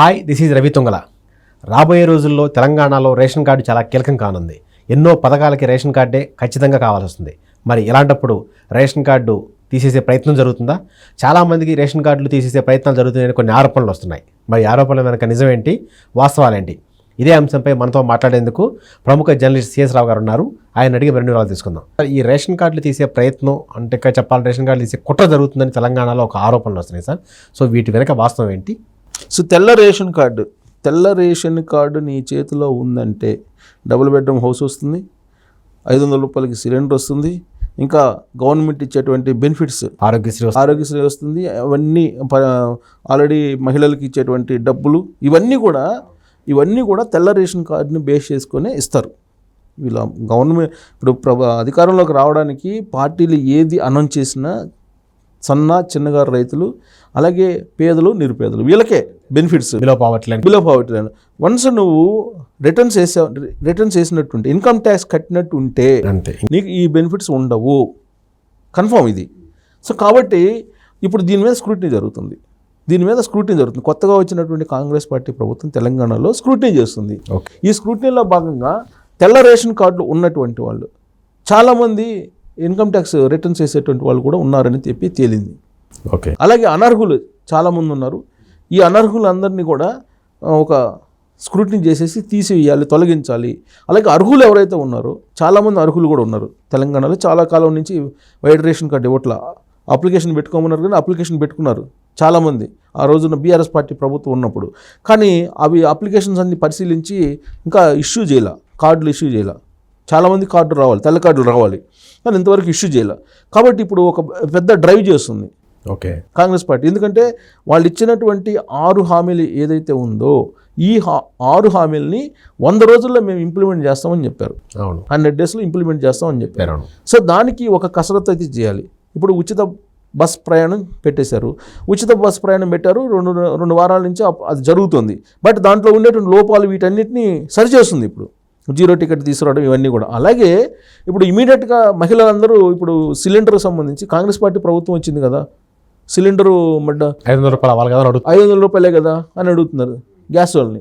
Hi this is Ravi Tungala. రాబోయే రోజుల్లో తెలంగాణలో రేషన్ కార్డు చాలా కీలకం కానుంది. ఎన్నో పథకాలకి రేషన్ కార్డే ఖచ్చితంగా కావాల్సి వస్తుంది మరి ఇలాంటప్పుడు రేషన్ కార్డు తీసేసే ప్రయత్నం జరుగుతుందా? చాలామందికి రేషన్ కార్డులు తీసేసే ప్రయత్నాలు జరుగుతున్నాయని కొన్ని ఆరోపణలు వస్తున్నాయి. మరి ఆరోపణల వెనక నిజమేంటి? వాస్తవాలేంటి? ఇదే అంశంపై మనతో మాట్లాడేందుకు ప్రముఖ జర్నలిస్ట్ సిఎస్ రావు గారు ఉన్నారు. ఆయన అడిగి మరిన్ని వివరాలు తీసుకుందాం. ఈ రేషన్ కార్డులు తీసే ప్రయత్నం అంటే ఇంకా చెప్పాలి రేషన్ కార్డులు తీసే కుట్ర జరుగుతుందని తెలంగాణలో ఒక ఆరోపణలు వస్తున్నాయి సార్. సో వీటి వెనక వాస్తవం ఏంటి? సో తెల్ల రేషన్ కార్డు తెల్ల రేషన్ కార్డు నీ చేతిలో ఉందంటే డబుల్ బెడ్రూమ్ హౌస్ వస్తుంది. ఐదు వందల రూపాయలకి సిలిండర్ వస్తుంది. ఇంకా గవర్నమెంట్ ఇచ్చేటువంటి బెనిఫిట్స్ ఆరోగ్యశ్రీ. ఆరోగ్యశ్రీ వస్తుంది. అవన్నీ ఆల్రెడీ మహిళలకు ఇచ్చేటువంటి డబ్బులు ఇవన్నీ కూడా ఇవన్నీ కూడా తెల్ల రేషన్ కార్డుని బేస్ చేసుకొని ఇస్తారు. వీళ్ళ గవర్నమెంట్ ఇప్పుడు ప్రభ అధికారంలోకి రావడానికి పార్టీలు ఏది అనౌన్స్ చేసినా సన్న చిన్నగారు రైతులు అలాగే పేదలు నిరుపేదలు. వీళ్ళకే benefits below poverty line below poverty line once నువ్వు రిటర్న్స్ వేసా రిటర్న్స్ వేసినట్టుంటే ఇన్కమ్ ట్యాక్స్ కట్టినట్టు ఉంటే అంతే. నీకు ఈ బెనిఫిట్స్ ఉండవు. కన్ఫామ్ ఇది. సో కాబట్టి ఇప్పుడు దీని మీద స్క్రూటినీ జరుగుతుంది. దీని మీద స్క్రూటినీ జరుగుతుంది. కొత్తగా వచ్చినటువంటి కాంగ్రెస్ పార్టీ ప్రభుత్వం తెలంగాణలో స్క్రూటినీ చేస్తుంది. ఈ స్క్రూటినీలో భాగంగా తెల్ల రేషన్ కార్డులు ఉన్నటువంటి వాళ్ళు చాలామంది ఇన్కమ్ ట్యాక్స్ రిటర్న్స్ వేసేటువంటి వాళ్ళు కూడా ఉన్నారని చెప్పి తేలింది. ఓకే. అలాగే అనర్హులు చాలామంది ఉన్నారు. ఈ అనర్హులందరినీ కూడా ఒక స్క్రూటినీ చేసేసి తీసివేయాలి తొలగించాలి. అలాగే అర్హులు ఎవరైతే ఉన్నారో చాలామంది అర్హులు కూడా ఉన్నారు. తెలంగాణలో చాలా కాలం నుంచి వైట్ రేషన్ కార్డు ఇవ్వట్ల. అప్లికేషన్ పెట్టుకోమన్నారు కానీ అప్లికేషన్ పెట్టుకున్నారు చాలామంది ఆ రోజున బీఆర్ఎస్ పార్టీ ప్రభుత్వం ఉన్నప్పుడు. కానీ అవి అప్లికేషన్స్ అన్ని పరిశీలించి ఇంకా ఇష్యూ చేయాల కార్డులు ఇష్యూ చేయాల. చాలామంది కార్డు రావాలి తెల్ల కార్డులు రావాలి. కానీ ఇంతవరకు ఇష్యూ చేయాల. కాబట్టి ఇప్పుడు ఒక పెద్ద డ్రైవ్ చేస్తుంది ఓకే. కాంగ్రెస్ పార్టీ. ఎందుకంటే వాళ్ళు ఇచ్చినటువంటి ఆరు హామీలు ఏదైతే ఉందో ఈ ఆరు హామీలని వంద రోజుల్లో మేము ఇంప్లిమెంట్ చేస్తామని చెప్పారు. అవును. హండ్రెడ్ డేస్లో ఇంప్లిమెంట్ చేస్తామని చెప్పారు. సో దానికి ఒక కసరత్తు అయితే చేయాలి. ఇప్పుడు ఉచిత బస్ ప్రయాణం పెట్టేశారు. ఉచిత బస్ ప్రయాణం పెట్టారు. రెండు రెండు వారాల నుంచి అది జరుగుతుంది. బట్ దాంట్లో ఉండేటువంటి లోపాలు వీటన్నిటిని సరిచేస్తుంది ఇప్పుడు. జీరో టికెట్ తీసుకురావడం ఇవన్నీ కూడా. అలాగే ఇప్పుడు ఇమీడియట్గా మహిళలందరూ ఇప్పుడు సిలిండర్ సంబంధించి కాంగ్రెస్ పార్టీ ప్రభుత్వం వచ్చింది కదా సిలిండరు మడ్డ ఐదు వందల రూపాయలు అవ్వాలి కదా ఐదు వందల రూపాయలే కదా అని అడుగుతున్నారు గ్యాస్ వాళ్ళని.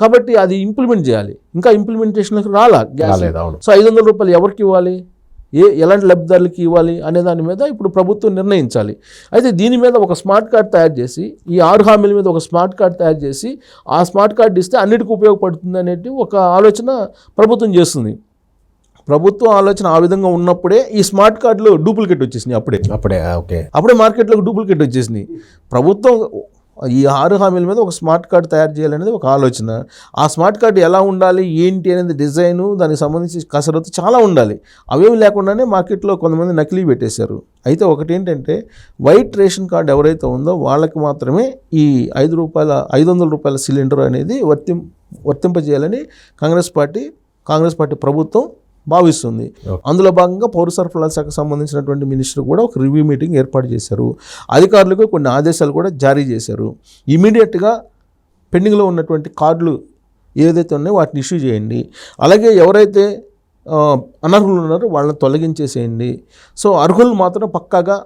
కాబట్టి అది ఇంప్లిమెంట్ చేయాలి. ఇంకా ఇంప్లిమెంటేషన్కి రాలా గ్యాస్. సో ఐదు వందల రూపాయలు ఎవరికి ఇవ్వాలి? ఏ ఎలాంటి లబ్ధిదారులకి ఇవ్వాలి అనే దాని మీద ఇప్పుడు ప్రభుత్వం నిర్ణయించాలి. అయితే దీని మీద ఒక స్మార్ట్ కార్డ్ తయారు చేసి ఈ ఆరు హామీల మీద ఒక స్మార్ట్ కార్డ్ తయారు చేసి ఆ స్మార్ట్ కార్డ్ ఇస్తే అన్నిటికీ ఉపయోగపడుతుంది అనేది ఒక ఆలోచన ప్రభుత్వం చేస్తుంది. ప్రభుత్వం ఆలోచన ఆ విధంగా ఉన్నప్పుడే ఈ స్మార్ట్ కార్డులు డూప్లికేట్ వచ్చేసినాయి అప్పుడే. అప్పుడే ఓకే. అప్పుడే మార్కెట్లోకి డూప్లికేట్ వచ్చేసినాయి. ప్రభుత్వం ఈ ఆరు హామీల మీద ఒక స్మార్ట్ కార్డ్ తయారు చేయాలనేది ఒక ఆలోచన. ఆ స్మార్ట్ కార్డ్ ఎలా ఉండాలి? ఏంటి అనేది డిజైను దానికి సంబంధించి కసరత్తు చాలా ఉండాలి. అవేవి లేకుండానే మార్కెట్లో కొంతమంది నకిలీ పెట్టేశారు. అయితే ఒకటి ఏంటంటే వైట్ రేషన్ కార్డు ఎవరైతే ఉందో వాళ్ళకి మాత్రమే ఈ ఐదు రూపాయల ఐదు వందల రూపాయల సిలిండర్ అనేది వర్తిం వర్తింపజేయాలని కాంగ్రెస్ పార్టీ కాంగ్రెస్ పార్టీ ప్రభుత్వం భావిస్తుంది. అందులో భాగంగా పౌర సరఫరాల శాఖకు సంబంధించినటువంటి మినిస్టర్ కూడా ఒక రివ్యూ మీటింగ్ ఏర్పాటు చేశారు. అధికారులకు కొన్ని ఆదేశాలు కూడా జారీ చేశారు. ఇమీడియట్గా పెండింగ్లో ఉన్నటువంటి కార్డులు ఏదైతే ఉన్నాయో వాటిని ఇష్యూ చేయండి. అలాగే ఎవరైతే అనర్హులు ఉన్నారో వాళ్ళని తొలగించేసేయండి. సో అర్హులు మాత్రం పక్కాగా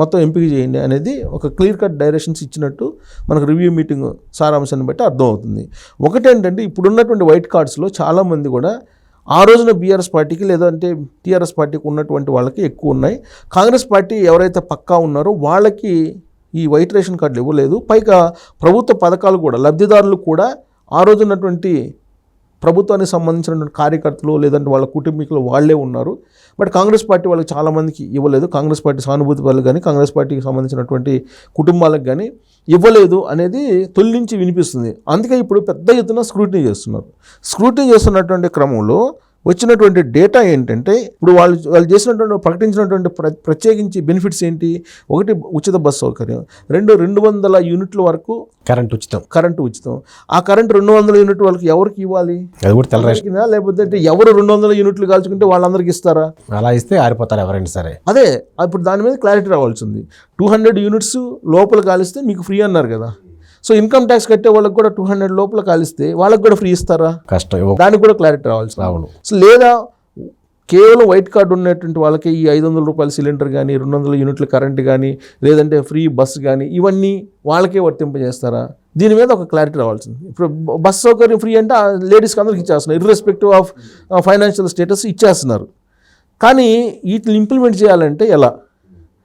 మొత్తం ఎంపిక చేయండి అనేది ఒక క్లియర్ కట్ డైరెక్షన్స్ ఇచ్చినట్టు మనకు రివ్యూ మీటింగ్ సారాంశాన్ని బట్టి అర్థమవుతుంది. ఒకటేంటంటే ఇప్పుడున్నటువంటి వైట్ కార్డ్స్లో చాలామంది కూడా ఆ రోజున బీఆర్ఎస్ పార్టీకి లేదంటే టీఆర్ఎస్ పార్టీకి ఉన్నటువంటి వాళ్ళకి ఎక్కువ ఉన్నాయి. కాంగ్రెస్ పార్టీ ఎవరైతే పక్కా ఉన్నారో వాళ్ళకి ఈ వైట్ రేషన్ కార్డులు ఇవ్వలేదు. పైగా ప్రభుత్వ పథకాలు కూడా లబ్ధిదారులు కూడా ఆ రోజున్నటువంటి ప్రభుత్వానికి సంబంధించినటువంటి కార్యకర్తలు లేదంటే వాళ్ళ కుటుంబీకులు వాళ్ళే ఉన్నారు. బట్ కాంగ్రెస్ పార్టీ వాళ్ళకి చాలామందికి ఇవ్వలేదు. కాంగ్రెస్ పార్టీ సానుభూతి వాళ్ళకి కానీ కాంగ్రెస్ పార్టీకి సంబంధించినటువంటి కుటుంబాలకు కానీ ఇవ్వలేదు అనేది తొలి నుంచి వినిపిస్తుంది. అందుకే ఇప్పుడు పెద్ద ఎత్తున స్క్రూటినీ చేస్తున్నారు. స్క్రూటినీ చేస్తున్నటువంటి క్రమంలో వచ్చినటువంటి డేటా ఏంటంటే ఇప్పుడు వాళ్ళు వాళ్ళు చేసినటువంటి ప్రకటించినటువంటి ప్ర ప్రత్యేకించి బెనిఫిట్స్ ఏంటి? ఒకటి ఉచిత బస్ సౌకర్యం రెండు రెండు వందల యూనిట్ల వరకు కరెంట్ ఉచితం. కరెంటు ఉచితం. ఆ కరెంట్ రెండు వందల యూనిట్ వాళ్ళకి ఎవరికి ఇవ్వాలి? లేకపోతే ఎవరు రెండు వందల యూనిట్లు కాల్చుకుంటే వాళ్ళందరికీ ఇస్తారా? అలా ఇస్తే ఆరిపోతారు ఎవరైనా సరే. అదే ఇప్పుడు దాని మీద క్లారిటీ రావాల్సి ఉంది టూ హండ్రెడ్ యూనిట్స్ లోపల కాలిస్తే మీకు ఫ్రీ అన్నారు కదా. సో ఇన్కమ్ ట్యాక్స్ కట్టే వాళ్ళకి కూడా టూ హండ్రెడ్ లోపల కాలిస్తే వాళ్ళకి కూడా ఫ్రీ ఇస్తారా? కష్టం దానికి కూడా క్లారిటీ రావాల్సి. అవును. సో లేదా కేవలం వైట్ కార్డు ఉన్నటువంటి వాళ్ళకి ఈ ఐదు వందల రూపాయల సిలిండర్ కానీ రెండు వందల యూనిట్ల కరెంట్ కానీ లేదంటే ఫ్రీ బస్ కానీ ఇవన్నీ వాళ్ళకే వర్తింపజేస్తారా? దీని మీద ఒక క్లారిటీ రావాల్సింది. ఇప్పుడు బస్ సౌకర్యం ఫ్రీ అంటే లేడీస్కి అందరికి ఇచ్చేస్తున్నారు. ఇర్రెస్పెక్టివ్ ఆఫ్ ఫైనాన్షియల్ స్టేటస్ ఇచ్చేస్తున్నారు. కానీ వీటిని ఇంప్లిమెంట్ చేయాలంటే ఎలా?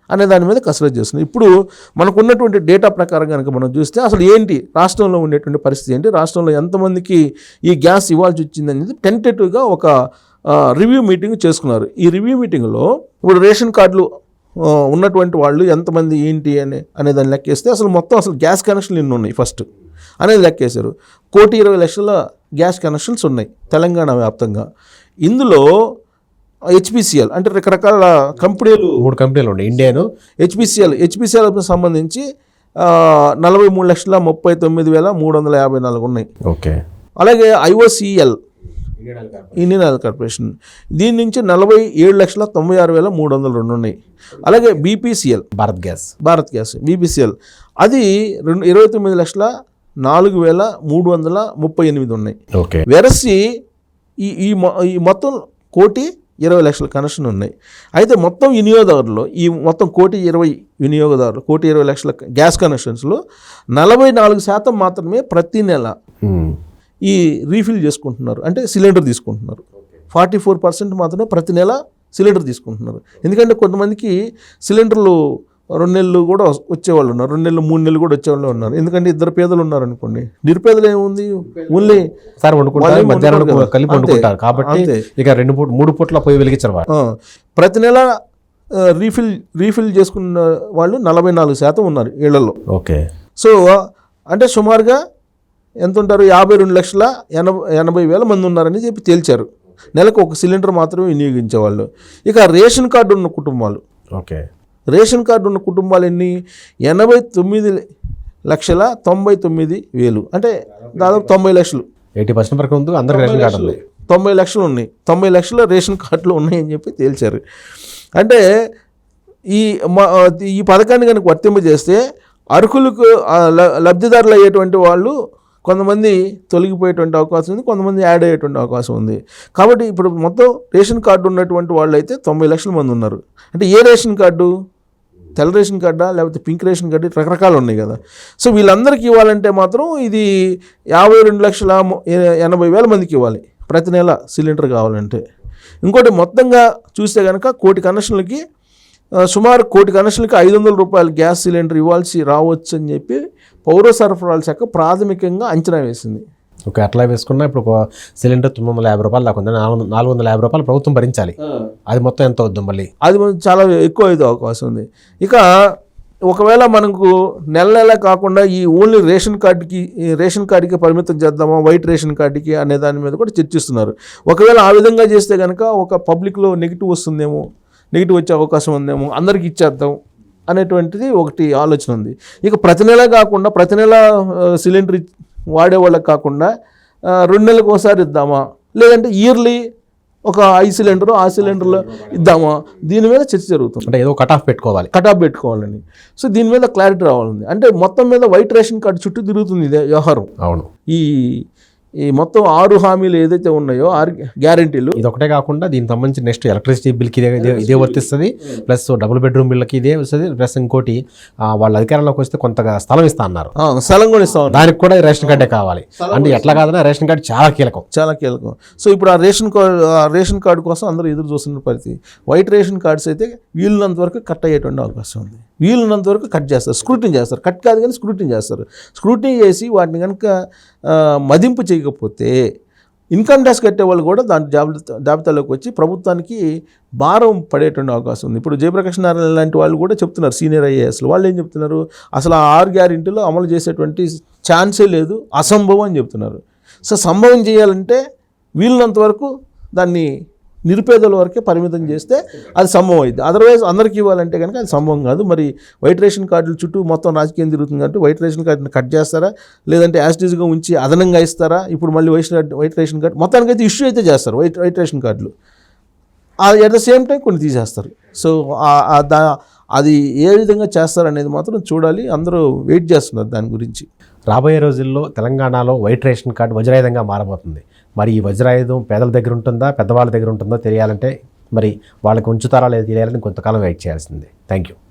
అనే దాని మీద కసరత్తు చేస్తున్నాం ఇప్పుడు మనకు ఉన్నటువంటి డేటా ప్రకారం కనుక మనం చూస్తే అసలు ఏంటి? రాష్ట్రంలో ఉండేటువంటి పరిస్థితి ఏంటి? రాష్ట్రంలో ఎంతమందికి ఈ గ్యాస్ ఇవ్వాల్సి వచ్చింది అనేది టెంటేటివ్గా ఒక రివ్యూ మీటింగ్ చేసుకున్నారు. ఈ రివ్యూ మీటింగ్లో ఇప్పుడు రేషన్ కార్డులు ఉన్నటువంటి వాళ్ళు ఎంతమంది ఏంటి అనే అనే దాన్ని లెక్కేస్తే అసలు మొత్తం అసలు గ్యాస్ కనెక్షన్లు ఎన్ని ఉన్నాయి ఫస్ట్? అనేది లెక్కేశారు. కోటి ఇరవై లక్షల గ్యాస్ కనెక్షన్స్ ఉన్నాయి తెలంగాణ వ్యాప్తంగా. ఇందులో హెచ్పిసిఎల్ అంటే రకరకాల కంపెనీలు. మూడు కంపెనీలు ఉన్నాయి. ఇండియాను హెచ్పిసిఎల్ హెచ్పిసిఎల్ సంబంధించి నలభై మూడు లక్షల ముప్పై తొమ్మిది వేల మూడు వందల యాభై నాలుగు ఉన్నాయి. ఓకే. అలాగే ఐఓసిఎల్ ఇండియన్ ఆయిల్ కార్పొరేషన్ దీని నుంచి నలభై ఏడు లక్షల తొంభై ఆరు వేల మూడు వందల రెండు ఉన్నాయి. అలాగే BPCL Bharat gas Bharat gas BPCL అది రెండు ఇరవై తొమ్మిది లక్షల నాలుగు వేల మూడు వందల ముప్పై ఎనిమిది ఉన్నాయి. ఓకే. వెరసి ఈ ఈ మొత్తం కోటి ఇరవై లక్షల కనెక్షన్ ఉన్నాయి. అయితే మొత్తం వినియోగదారులు ఈ మొత్తం కోటి ఇరవై వినియోగదారులు కోటి ఇరవై లక్షల గ్యాస్ కనెక్షన్స్లో నలభై నాలుగు శాతం మాత్రమే ప్రతి నెల. ఈ రీఫిల్ చేసుకుంటున్నారు. అంటే సిలిండర్ తీసుకుంటున్నారు. ఫార్టీ ఫోర్ పర్సెంట్ మాత్రమే ప్రతి నెల సిలిండర్ తీసుకుంటున్నారు. ఎందుకంటే కొంతమందికి సిలిండర్లు రెండు నెలలు కూడా వచ్చేవాళ్ళు ఉన్నారు. రెండు నెలలు మూడు నెలలు కూడా వచ్చేవాళ్ళు ఉన్నారు. ఎందుకంటే ఇద్దరు పేదలు ఉన్నారు అనుకోండి. నిరుపేదలు ఏముంది? ఓన్లీ ఒకసారి వండుకుంటారు మధ్యాహ్నం. కలిపి. వండుకుంటారు. కాబట్టి. ఇక రెండు పూట మూడు పూట్ల పొయ్యి వెలిగించారు ప్రతి నెల రీఫిల్ రీఫిల్ చేసుకున్న వాళ్ళు నలభై నాలుగు శాతం ఉన్నారు ఇళ్ళలో. ఓకే. సో అంటే సుమారుగా ఎంత ఉంటారు? యాభై రెండు లక్షల ఎనభై ఎనభై వేల మంది ఉన్నారని చెప్పి తేల్చారు. నెలకు ఒక సిలిండర్ మాత్రమే వినియోగించేవాళ్ళు. ఇక రేషన్ కార్డు ఉన్న కుటుంబాలు. ఓకే. రేషన్ కార్డు ఉన్న కుటుంబాలు ఎన్ని? ఎనభై తొమ్మిది లక్షల తొంభై తొమ్మిది వేలు. అంటే దాదాపు తొంభై లక్షలు. ఎయిటీ పర్సెంట్ వరకు ఉంది అందరికి రేషన్ కార్డు ఉంది. తొంభై లక్షలు ఉన్నాయి. తొంభై లక్షల రేషన్ కార్డులు ఉన్నాయని చెప్పి తేల్చారు. అంటే ఈ మ- ఈ పథకాన్ని కనుక వర్తింపజేస్తే అర్హులకు లబ్ధిదారులు అయ్యేటువంటి వాళ్ళు కొంతమంది తొలగిపోయేటువంటి అవకాశం ఉంది కొంతమంది యాడ్ అయ్యేటువంటి అవకాశం ఉంది. కాబట్టి ఇప్పుడు మొత్తం రేషన్ కార్డు ఉన్నటువంటి వాళ్ళు అయితే తొంభై లక్షల మంది ఉన్నారు. అంటే ఏ రేషన్ కార్డు? తెల్ల రేషన్ కార్డా లేకపోతే పింక్ రేషన్ కార్డు రకరకాలు ఉన్నాయి కదా. సో వీళ్ళందరికీ ఇవ్వాలంటే మాత్రం ఇది యాభై రెండు లక్షల ఎనభై వేల మందికి ఇవ్వాలి. ప్రతి నెల సిలిండర్ కావాలంటే. ఇంకోటి మొత్తంగా చూస్తే కనుక కోటి కనెక్షన్లకి సుమారు కోటి కనెక్షన్లకి ఐదు వందల రూపాయలు గ్యాస్ సిలిండర్ ఇవ్వాల్సి రావచ్చు అని చెప్పి పౌర సరఫరాల శాఖ ప్రాథమికంగా అంచనా వేసింది. ఓకే అట్లా వేసుకున్నా ఇప్పుడు ఒక సిలిండర్ తొమ్మిది వందల యాభై రూపాయలు దాకా ఉంది. నాలుగు నాలుగు వందల యాభై రూపాయలు ప్రభుత్వం భరించాలి. అది మొత్తం ఎంత అవుద్దాం మళ్ళీ? అది మనకు చాలా ఎక్కువ అయ్యే అవకాశం ఉంది. ఇక ఒకవేళ మనకు నెల నెల కాకుండా ఈ ఓన్లీ రేషన్ కార్డుకి రేషన్ కార్డుకి పరిమితం చేద్దామా వైట్ రేషన్ కార్డుకి అనే దాని మీద కూడా చర్చిస్తున్నారు. ఒకవేళ ఆ విధంగా చేస్తే కనుక ఒక పబ్లిక్లో నెగిటివ్ వస్తుందేమో నెగిటివ్ వచ్చే అవకాశం ఉందేమో అందరికి ఇచ్చేద్దాం అనేటువంటిది ఒకటి ఆలోచన ఉంది. ఇక ప్రతి నెల కాకుండా ప్రతి నెల సిలిండర్ ఇచ్- వాడే వాళ్ళకి కాకుండా రెండు నెలలకు ఒకసారి ఇద్దామా? లేదంటే ఇయర్లీ ఒక ఐదు సిలిండర్ ఆ సిలిండర్లో ఇద్దామా? దీని మీద చర్చ జరుగుతుంది. అంటే ఏదో కట్ ఆఫ్ పెట్టుకోవాలి. కటాఫ్ పెట్టుకోవాలని. సో దీని మీద క్లారిటీ రావాలండి. అంటే మొత్తం మీద వైట్ రేషన్ కార్డు చుట్టూ తిరుగుతుంది ఇదే వ్యవహారం. అవును. ఈ ఈ మొత్తం ఆరు హామీలు ఏదైతే ఉన్నాయో ఆరు గ్యారంటీలు. ఇది ఒకటే కాకుండా దీనికి సంబంధించి నెక్స్ట్ ఎలక్ట్రిసిటీ బిల్కి ఇదే ఇదే వర్తిస్తుంది. ప్లస్ డబుల్ బెడ్రూమ్ బిల్కి ఇదే వస్తుంది. ప్లస్ ఇంకోటి వాళ్ళ అధికారంలోకి వస్తే కొంత స్థలం ఇస్తా అన్నారు. స్థలం కూడా ఇస్తా దానికి కూడా రేషన్ కార్డే కావాలి. అంటే ఎట్లా కాదన్నా రేషన్ కార్డు చాలా కీలకం. చాలా కీలకం. సో ఇప్పుడు ఆ రేషన్ కార్డు రేషన్ కార్డు కోసం అందరూ ఎదురు చూస్తున్న పరిస్థితి. వైట్ రేషన్ కార్డ్స్ అయితే వీలున్నంత వరకు కట్ అయ్యేటువంటి అవకాశం ఉంది. వీలున్నంత వరకు కట్ చేస్తారు. స్క్రూటింగ్ చేస్తారు. కట్ కాదు కానీ స్క్రూటింగ్ చేస్తారు. స్క్రూటింగ్ చేసి వాటిని కనుక మదింపు చేయకపోతే ఇన్కమ్ ట్యాక్స్ కట్టే వాళ్ళు కూడా దాని జాబితా జాబితాలోకి వచ్చి ప్రభుత్వానికి భారం పడేటువంటి అవకాశం ఉంది. ఇప్పుడు జయప్రకాష్ నారాయణ లాంటి వాళ్ళు కూడా చెప్తున్నారు సీనియర్ ఐఏఎస్లు. వాళ్ళు ఏం చెప్తున్నారు? అసలు ఆ ఆరు గ్యారెంటీలో అమలు చేసేటువంటి ఛాన్సే లేదు అసంభవం అని చెప్తున్నారు. సో సంభవం చేయాలంటే వీలున్నంత వరకు దాన్ని నిరుపేదల వరకే పరిమితం చేస్తే అది సంభవం అయింది అదర్వైజ్ అందరికీ ఇవ్వాలంటే కనుక అది సంభవం కాదు. మరి వైట్ రేషన్ కార్డుల చుట్టూ మొత్తం రాజకీయం తిరుగుతుంది కాబట్టి వైట్ రేషన్ కార్డుని కట్ చేస్తారా? లేదంటే యాస్టీజ్గా ఉంచి అదనంగా ఇస్తారా? ఇప్పుడు మళ్ళీ వైట్ వైట్ రేషన్ కార్డు మొత్తానికి అయితే ఇష్యూ అయితే చేస్తారు వైట్ వైట్ రేషన్ కార్డులు. అట్ ద సేమ్ టైం కొన్ని తీసేస్తారు. సో దా అది ఏ విధంగా చేస్తారు అనేది మాత్రం చూడాలి. అందరూ వెయిట్ చేస్తున్నారు దాని గురించి. రాబోయే రోజుల్లో తెలంగాణలో వైట్ రేషన్ కార్డు వజ్రాయుధంగా మారబోతుంది. మరి ఈ వజ్రాయుధం పేదల దగ్గర ఉంటుందా? పెద్దవాళ్ళ దగ్గర ఉంటుందో? తెలియాలంటే మరి వాళ్ళకి ఉంచుతారా లేదా తెలియాలని కొంతకాలం వెయిట్ చేయాల్సిందే. Thank you